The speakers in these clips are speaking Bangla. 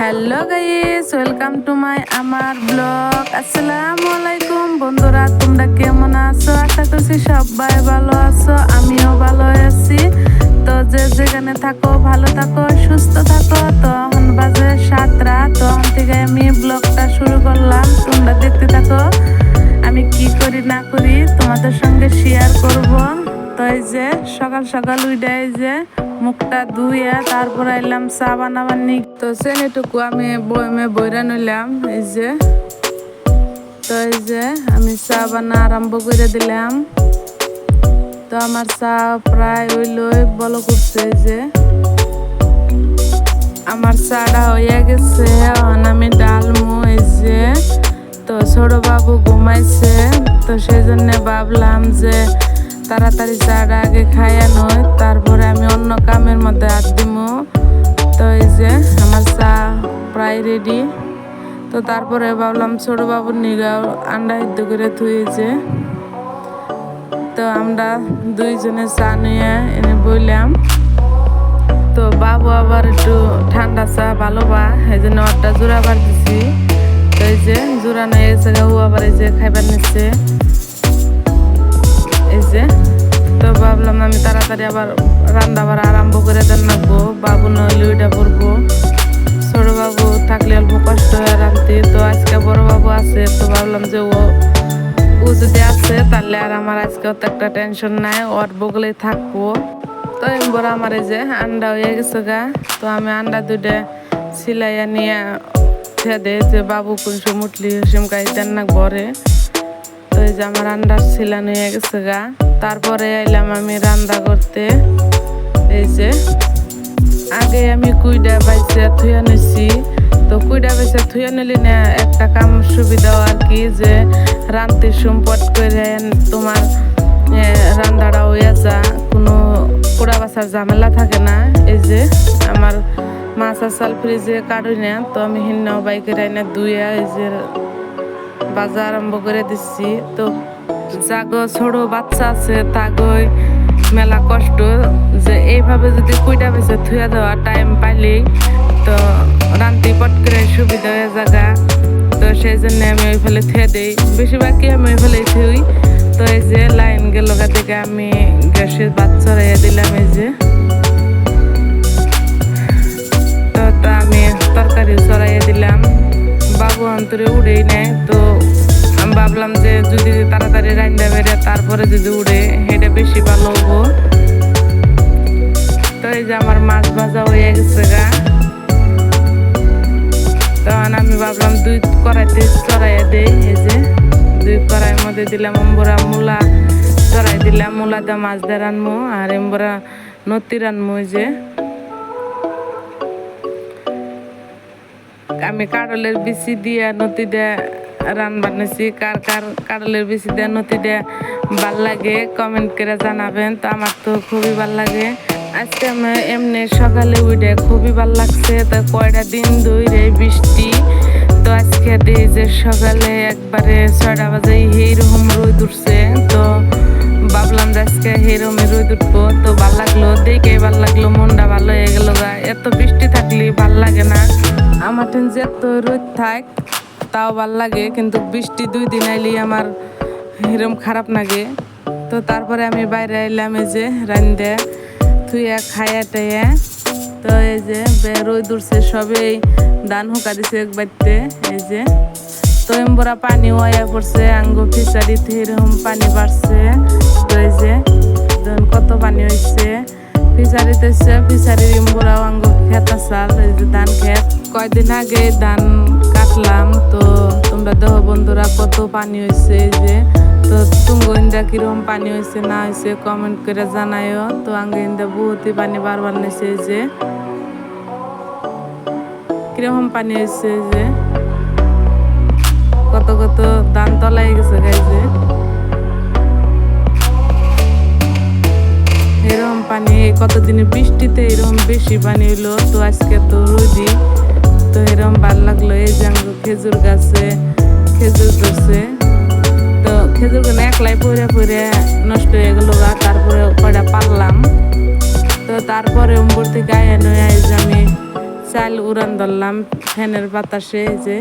Hello guys, welcome to my আমার ব্লগ। আসসালামু আলাইকুম। বন্ধুরা, তোমরা কেমন আছো? আশা করছি সবাই ভালো আছো, আমিও ভালো আছি। তো যে যেখানে থাকো, ভালো থাকো, সুস্থ থাকো। তো এখন বাজে সাতটা, তো এখন থেকে আমি ব্লগটা শুরু করলাম। তোমরা দেখতে থাকো, আমি কি করি, না করি তোমাদের সঙ্গে শেয়ার করব। তো এই যে সকাল সকাল উঠে এই যে মুখটা ধুয়ে তারপর এলাম চা বানাবার নি তো সেনেটুকু আমি বয়মে বইরা নিলাম, এই যে। তো এই যে আমি চা বানা আরম্ভ করে দিলাম। তো আমার চা প্রায় হইল বলো করছে যে। আমার চাটা হয়ে গেছে, এখন আমি ডালমু, এই যে। তো ছোট বাবু ঘুমাইছে, তো সেই জন্যে ভাবলাম যে তাড়াতাড়ি চাটা আগে খাইয়া নয় তারপরে আমি অন্য কামের মধ্যে হাত তো এই যে আমার চা প্রায় রেডি তো তারপরে ভাবলাম ছোট বাবুর নিগাও আন্ডা সিদ্ধ করে থুয়েছে তো আমরা দুইজনে চা নিয়ে এনে বললাম তো বাবু আবার একটু ঠান্ডা চা ভালো বা এই জন্য ওরটা জোড়াবার দিছি। তো এই যে জোড়ানো এসে ও আবার এই যে খাইবার নিচ্ছে। এই যে তো ভাবলাম আমি তাড়াতাড়ি আবার রান্না বাড়া আরম্ভ করে দেন রাখব বাবু নইলে ওইটা পড়ব ছোট বাবু থাকলে অল্প কষ্ট হয়ে রাখতে তো আজকে বড় বাবু আছে, তো ভাবলাম যে ও ও যদি আছে তাহলে আর আমার আজকে অত একটা টেনশন নাই, ওর বগলেই থাকব। তো এবার আমার এই যে আন্ডা হয়ে গেছে গা। তো আমি আন্ডা দুইটা সিলাইয়া নিয়ে ছেদে যে বাবু কোন সময় উঠলি হিসেম গাইতেন না ঘরে। তো এই যে আমার আন্ডার ছিলানো হয়ে গেছে গা। তারপরে এলাম আমি রান্না করতে। এই যে আগে আমি কুইডা বাইসে থুয়া নিছি। তো কুইডা বাইসে থুয়া নিলি না একটা কাম সুবিধা আর কি যে রান্তির সম্পদ করে তোমার এ, রান্নাটা হইয়া যা কোনো পোড়া বাসার ঝামেলা থাকে না। এই যে আমার মাছ আসাল ফ্রিজে কাটুই না তো আমি হিন্নাও বাইকে রাইনা দুইয়া এই যে বাজার আরম্ভ করে দিচ্ছি। তো জাগো, ছোট বাচ্চা আছে, তাগই। মেলা কষ্ট যে এইভাবে যদি কুইটা বেছে থুয়া দেওয়া টাইম পাইলেই তো রান্তি পট করে সুবিধা হয়ে জায়গা তো সেই জন্য আমি ওই ফেলে থুয়ে দিই। বেশিরভাগই আমি ওই ফেলে থুই। তো এই যে লাইন গেল থেকে আমি গ্যাসের ভাত চড়াইয়া দিলাম এই যে। তো আমি তরকারি চড়াইয়ে দিলাম। বাবু অন্তরে উড়েই নেয় তো ভাবলাম যে যদি তাড়াতাড়ি রান্না বেড়ে তারপরে যদি উড়ে এটা বেশি ভালো হব। তো এই যে আমার মাছ ভাজা হয়ে গেছে গা। তখন আমি ভাবলাম দুই কড়াইতে চড়াইয়া দেই, এই যে দুই কড়াইয়ের মধ্যে দিলাম অম্বরা মূলা, চড়াই দিলাম মূলা দিয়ে মাছ দিয়ে রানবো আর এম্বরা নতি রানবো এই যে। আমি কাডলের বিচি দিয়ে নতি দিয়ে রান বানিয়েছি, কার কার কাডলের বেশি দিয়ে নতি দিয়ে ভালো লাগে কমেন্ট করে জানাবেন। তো আমার তো খুবই ভালো লাগে। আজকে আমি এমনি সকালে উঠে খুবই ভালো লাগছে। তো কয়টা দিন দুই ধরে বৃষ্টি। তো আজকে দিই যে সকালে একবারে ছয়টা বাজে এইরকম রোদ উঠছে। তো ভাবলাম যে আজকে হেরমে রোদ উঠবো। তো ভালো লাগল, দেখে ভালো লাগল, মনটা ভালো হয়ে গেল এত বৃষ্টি থাকলে ভালো লাগে না। আমার টেন যে এত রোদ থাক। তাও ভালো লাগে, কিন্তু বৃষ্টি দুই দিন আইলি আমার এরম খারাপ লাগে। তো তারপরে আমি বাইরে আইলাম এই যে রান্দে থুইয়া খাইয়া টাইয়া। তো এই যে রোদ উঠছে সবেই ধান হুকা দিছে এক বাড়িতে এই যে। তো এমবরা পানি ওয়া পড়ছে, আঙ্গু ফিসারিতে এরকম পানি বাড়ছে। তো এই যে কত পানি হয়েছে ফিসারিতে হচ্ছে ফিসারির এমবরাও আঙ্গু খেত আসাল, এই যে ধান খেত। কয়দিন আগে ধান কাটলাম, তো তোমরা দেহ বন্ধুরা কত পানি হয়েছে যে। তো তুঙ্গ ইন্দা কীরকম পানি হয়েছে না হয়েছে কমেন্ট করে জানাইও। তো আঙ্গে ইন্দা বহুতই পানি বারবার নিয়েছে যে। কীরকম পানি হয়েছে যে। কত কত দান তলাই গেছে গাইছে এরকম পানি কতদিনে বৃষ্টিতে এরকম বেশি পানি হইল, তো আজকে তো রোদি তো এরকম ভালো লাগল, এই যে আঙ্গো খেজুর গাছে খেজুর ধরছে। তো খেজুর গাছ একলাই পরে পরে নষ্ট হয়ে গেলো গা, তারপরে কয়টা পারলাম। তো তারপরে উম্বর থেকে আয় নয় যে আমি চাল উড়ান ধরলাম ফ্যানের বাতাসে, এই যে।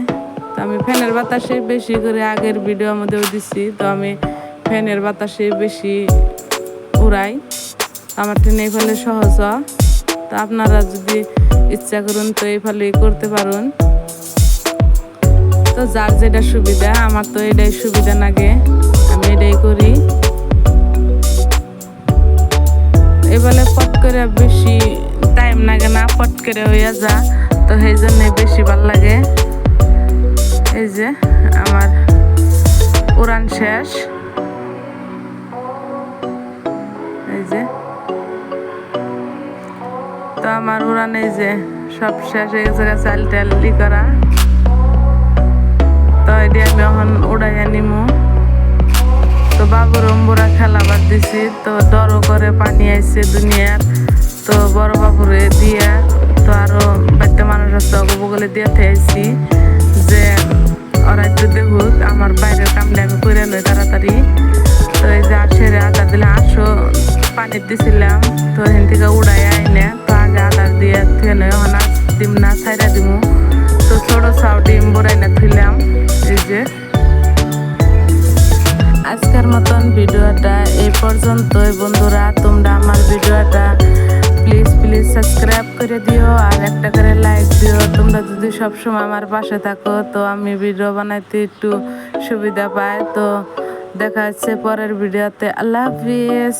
তো আমি ফ্যানের বাতাসে বেশি করে আগের ভিডিও মধ্যেও দিছি, তো আমি ফ্যানের বাতাসে বেশি উড়াই। আমার ট্রেনে এই ফলে সহজ। তো আপনারা যদি ইচ্ছা করুন তো এই ফলে করতে পারুন। তো যার যেটা সুবিধা, আমার তো এটাই সুবিধা লাগে। আমি এটাই করি। এবারে পট করে বেশি টাইম লাগে না, পট করে হইয়া যা। তো সেই জন্য বেশি ভালো লাগে। এই যে আমার উড়ান শেষ। এই যে আমার উড়ান যে সব শেষ হয়ে গেছে চাল টাল ই করা। তো এটি আমি এখন উড়াইয়া নিমু। তো বাবুর অম্বুরা খেলাবার দিছি, তো ডরও করে পানি আইছে দুনিয়ার। তো বড় বাবুরে দিয়া, তো আরও বাড়িতে মানুষ আছে অগবগলে দিয়ে আইছি যে ওরা একটু দেখুক, আমার বাইরের কামলে আমি করে লই তাড়াতাড়ি। তো এই যে আদা দিলে আসো পানি দিছিলাম, তো এখান থেকে উড়াই আইনে তো দিয়ে এখন আজ ডিম না ছাইরা দিমু তো ছোট চাও ডিম বড়াই না থইলাম এই যে আজকের মতন ভিডিওটা এই পর্যন্তই বন্ধুরা তোমরা আমার ভিডিওটা প্লিজ প্লিজ সাবস্ক্রাইব করে দিও আর একটা করে লাইক দিও তোমরা যদি সবসময় আমার পাশে থাকো তো আমি ভিডিও বানাইতে একটু সুবিধা পাই তো দেখা যাচ্ছে পরের ভিডিওতে আল্লাহ হাফিজ